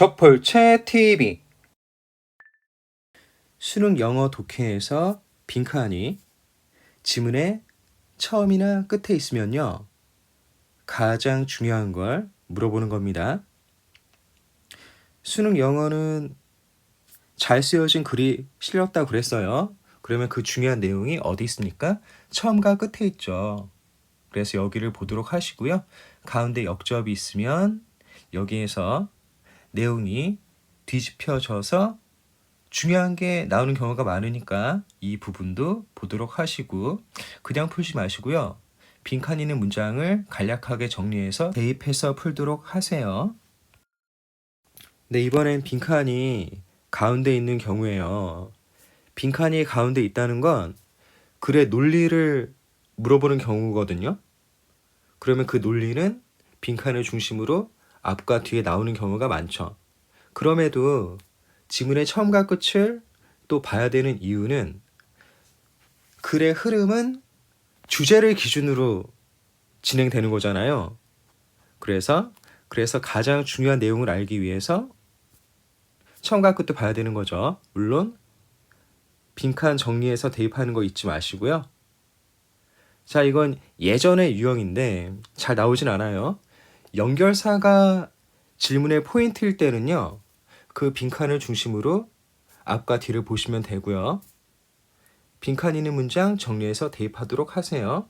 적볼체 TV 수능 영어 독해에서 빈칸이 지문의 처음이나 끝에 있으면요. 가장 중요한 걸 물어보는 겁니다. 수능 영어는 잘 쓰여진 글이 실렸다 그랬어요. 그러면 그 중요한 내용이 어디 있습니까? 처음과 끝에 있죠. 그래서 여기를 보도록 하시고요. 가운데 역접이 있으면 여기에서 내용이 뒤집혀져서 중요한 게 나오는 경우가 많으니까 이 부분도 보도록 하시고 그냥 풀지 마시고요. 빈칸 있는 문장을 간략하게 정리해서 대입해서 풀도록 하세요. 네, 이번엔 빈칸이 가운데 있는 경우에요. 빈칸이 가운데 있다는 건 글의 논리를 물어보는 경우거든요. 그러면 그 논리는 빈칸을 중심으로 앞과 뒤에 나오는 경우가 많죠. 그럼에도 지문의 처음과 끝을 또 봐야 되는 이유는 글의 흐름은 주제를 기준으로 진행되는 거잖아요. 그래서 그래서 가장 중요한 내용을 알기 위해서 처음과 끝도 봐야 되는 거죠. 물론 빈칸 정리해서 대입하는 거 잊지 마시고요. 자, 이건 예전의 유형인데 잘 나오진 않아요. 연결사가 질문의 포인트일 때는요. 그 빈칸을 중심으로 앞과 뒤를 보시면 되고요. 빈칸 있는 문장 정리해서 대입하도록 하세요.